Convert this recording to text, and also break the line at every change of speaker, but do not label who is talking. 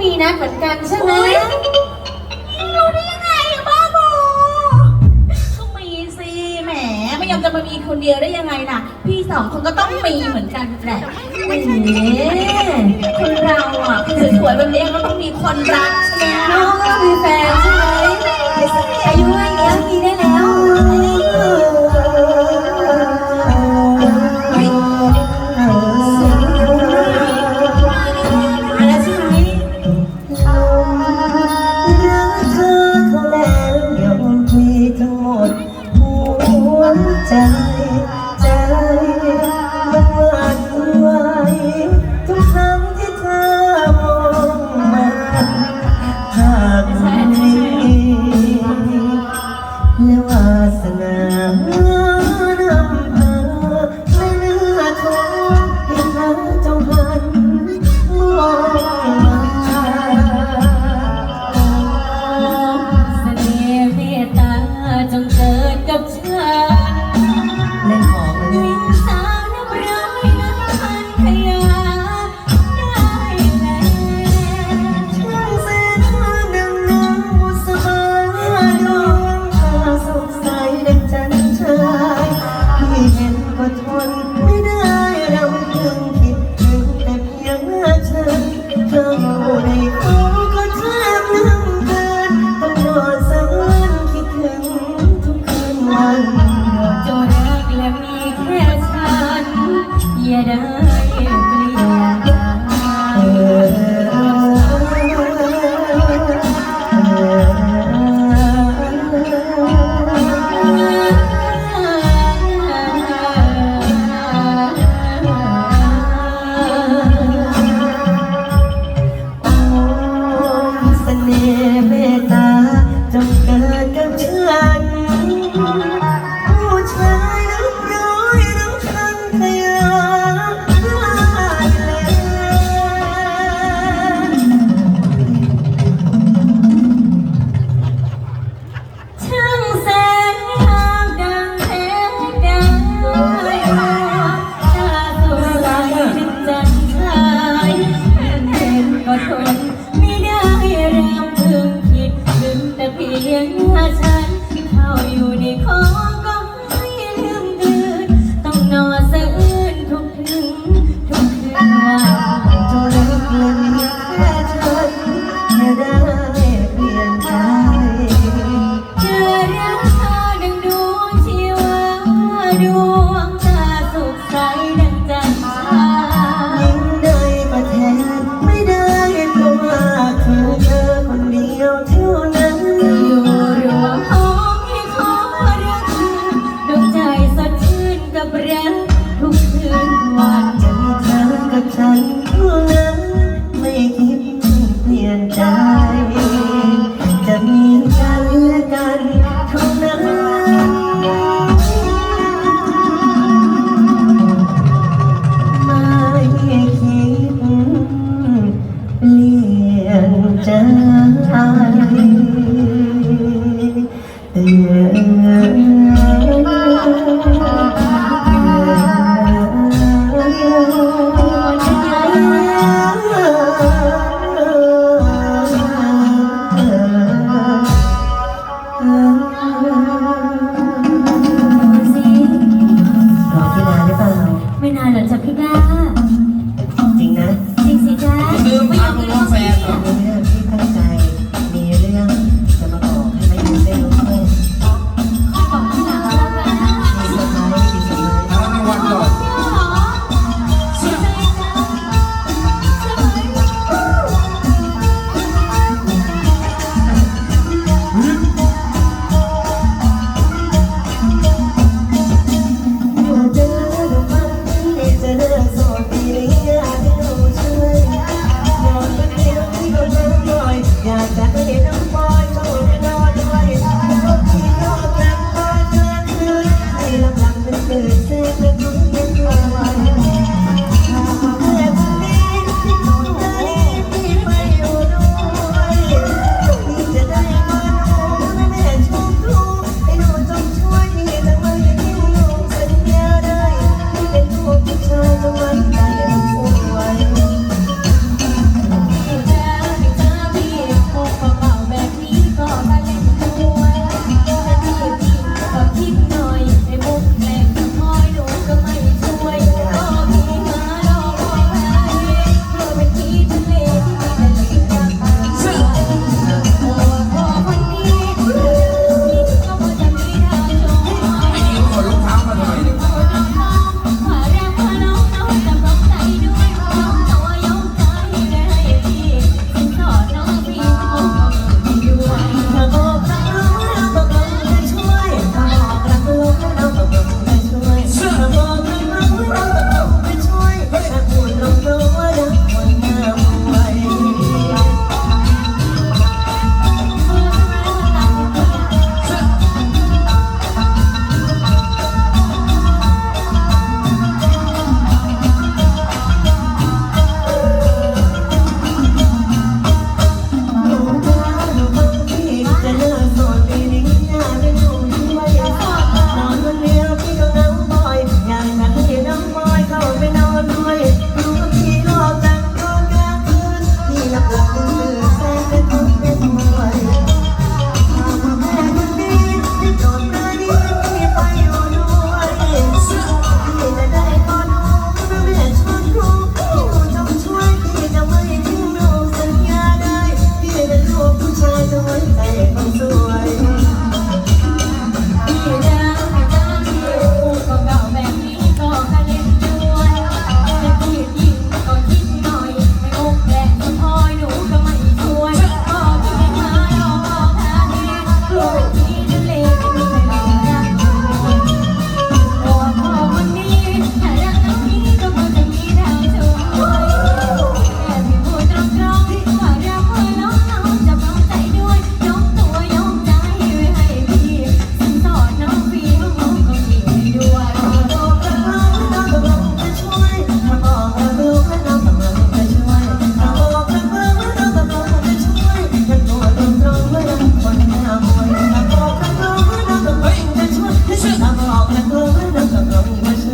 มีนะเหมือนกันใช่ไหม
อุ๊รู้ได้ยังไงบ้าบอก็มีสิแหมไม่ยอมจะมามีคนเดียวได้ยังไงน่ะ พี่สองคนก็ต้องมีเหมือนกันแหละ
แหม
คนเราอะสวยๆแบบนี้ก็ต้องมีคนรักใช่ไหม
มีแฟนใช่ ฉัน
เท่า 好吧。何だか分かりました。